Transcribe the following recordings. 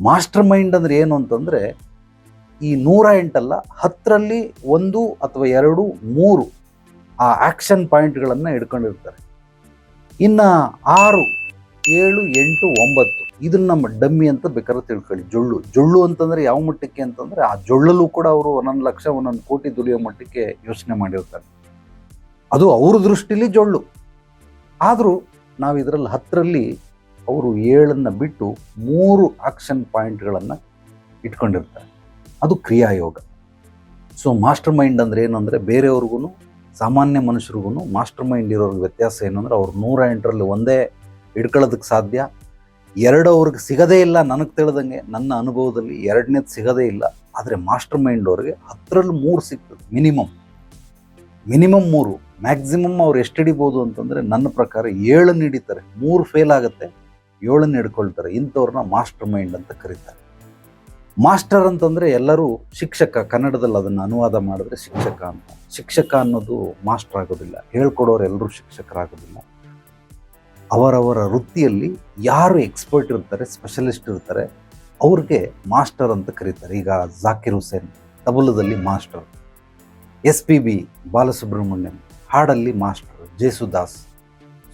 Master mind ಅಂದ್ರೆ ಏನು ಅಂತಂದರೆ ಈ ನೂರ ಎಂಟಲ್ಲ ಹತ್ತರಲ್ಲಿ ಒಂದು ಅಥವಾ ಎರಡು, ಮೂರು ಆ ಆ್ಯಕ್ಷನ್ ಪಾಯಿಂಟ್ಗಳನ್ನು ಇಟ್ಕೊಂಡಿರ್ತಾರೆ ಇನ್ನು ಆರು, ಏಳು, ಎಂಟು, ಒಂಬತ್ತು. ಇದನ್ನು ನಮ್ಮ ಡಮ್ಮಿ ಅಂತ ಬೇಕಾದ್ರೆ ತಿಳ್ಕೊಳ್ಳಿ. ಜೊಳ್ಳು. ಜೊಳ್ಳು ಅಂತಂದರೆ ಯಾವ ಮಟ್ಟಕ್ಕೆ ಅಂತಂದರೆ ಆ ಜೊಳ್ಳಲ್ಲೂ ಕೂಡ ಅವರು ಒಂದೊಂದು ಲಕ್ಷ, ಒಂದೊಂದು ಕೋಟಿ ದುಡಿಯೋ ಮಟ್ಟಕ್ಕೆ ಯೋಚನೆ ಮಾಡಿರ್ತಾರೆ. ಅದು ಅವ್ರ ದೃಷ್ಟಿಲಿ ಜೊಳ್ಳು. ಆದರೂ ನಾವು ಇದರಲ್ಲಿ ಹತ್ತರಲ್ಲಿ ಅವರು ಏಳನ್ನು ಬಿಟ್ಟು ಮೂರು ಆಕ್ಷನ್ ಪಾಯಿಂಟ್ಗಳನ್ನು ಇಟ್ಕೊಂಡಿರ್ತಾರೆ. ಅದು ಕ್ರಿಯಾಯೋಗ. ಸೊ ಮಾಸ್ಟರ್ ಮೈಂಡ್ ಅಂದ್ರೆ ಏನು ಅಂದರೆ ಬೇರೆಯವ್ರಿಗೂ ಸಾಮಾನ್ಯ ಮನುಷ್ಯರಿಗೂ ಮಾಸ್ಟರ್ ಮೈಂಡ್ ಇರೋರ್ಗೆ ವ್ಯತ್ಯಾಸ ಏನು ಅಂದರೆ ಅವ್ರು ನೂರ ಎಂಟರಲ್ಲಿ ಒಂದೇ ಹಿಡ್ಕೊಳ್ಳೋದಕ್ಕೆ ಸಾಧ್ಯ. ಎರಡು ಅವ್ರಿಗೆ ಸಿಗದೇ ಇಲ್ಲ, ನನಗೆ ತಿಳಿದಂಗೆ, ನನ್ನ ಅನುಭವದಲ್ಲಿ ಎರಡನೇದು ಸಿಗದೇ ಇಲ್ಲ. ಆದರೆ ಮಾಸ್ಟರ್ ಮೈಂಡ್ ಅವ್ರಿಗೆ ಹತ್ತರಲ್ಲಿ ಮೂರು ಸಿಗ್ತದೆ, ಮಿನಿಮಮ್. ಮಿನಿಮಮ್ ಮೂರು. ಮ್ಯಾಕ್ಸಿಮಮ್ ಅವ್ರು ಎಷ್ಟು ಹಿಡಿಬೋದು ಅಂತಂದರೆ ನನ್ನ ಪ್ರಕಾರ ಏಳನ್ನು ಹಿಡಿತಾರೆ ಮೂರು ಫೇಲ್ ಆಗುತ್ತೆ. ಏಳನ್ನು ಹಿಡ್ಕೊಳ್ತಾರೆ. ಇಂಥವ್ರನ್ನ ಮಾಸ್ಟರ್ ಮೈಂಡ್ ಅಂತ ಕರೀತಾರೆ. ಮಾಸ್ಟರ್ ಅಂತಂದರೆ ಎಲ್ಲರೂ ಶಿಕ್ಷಕ, ಕನ್ನಡದಲ್ಲಿ ಅದನ್ನು ಅನುವಾದ ಮಾಡಿದ್ರೆ ಶಿಕ್ಷಕ ಅಂತ. ಶಿಕ್ಷಕ ಅನ್ನೋದು ಮಾಸ್ಟರ್ ಆಗೋದಿಲ್ಲ. ಹೇಳ್ಕೊಡೋರು ಎಲ್ಲರೂ ಶಿಕ್ಷಕರಾಗೋದಿಲ್ಲ. ಅವರವರ ವೃತ್ತಿಯಲ್ಲಿ ಯಾರು ಎಕ್ಸ್ಪರ್ಟ್ ಇರ್ತಾರೆ ಸ್ಪೆಷಲಿಸ್ಟ್ ಇರ್ತಾರೆ, ಅವ್ರಿಗೆ ಮಾಸ್ಟರ್ ಅಂತ ಕರೀತಾರೆ. ಈಗ Zakir Hussain, ತಬಲದಲ್ಲಿ master S P B, Balasubrahmanyam, ಹಾಡಲ್ಲಿ master Yesudas.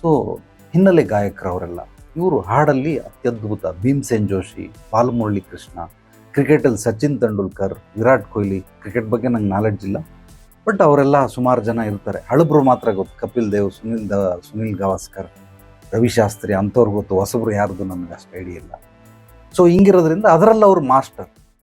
So ಹಿನ್ನೆಲೆ ಗಾಯಕರವರೆಲ್ಲ. ಇವರು ಹಾಡಲ್ಲಿ ಅತ್ಯದ್ಭುತ ಭೀಮ್ಸೇನ್ ಜೋಶಿ ಪಾಲ್ಮುರಳಿ ಕೃಷ್ಣ ಕ್ರಿಕೆಟಲ್ಲಿ ಸಚಿನ್ ತೆಂಡೂಲ್ಕರ್, ವಿರಾಟ್ ಕೊಹ್ಲಿ. ಕ್ರಿಕೆಟ್ ಬಗ್ಗೆ ನಂಗೆ ನಾಲೆಡ್ಜ್ ಇಲ್ಲ. ಬಟ್ ಅವರೆಲ್ಲ ಸುಮಾರು ಜನ ಇರ್ತಾರೆ. ಹಳಬ್ರು ಮಾತ್ರ ಗೊತ್ತು. ಕಪಿಲ್ ದೇವ್, ಸುನಿಲ್ ದ, ಸುನಿಲ್ ಗವಾಸ್ಕರ್ ರವಿಶಾಸ್ತ್ರಿ ಅಂಥವ್ರು ಗೊತ್ತು. ಹೊಸಬ್ರು ಯಾರ್ದು ನನಗೆ ಅಷ್ಟು ಐಡಿಯಾ ಇಲ್ಲ. ಸೊ ಹಿಂಗಿರೋದ್ರಿಂದ ಅದರಲ್ಲಿ ಅವರು ಮಾಸ್ಟರ್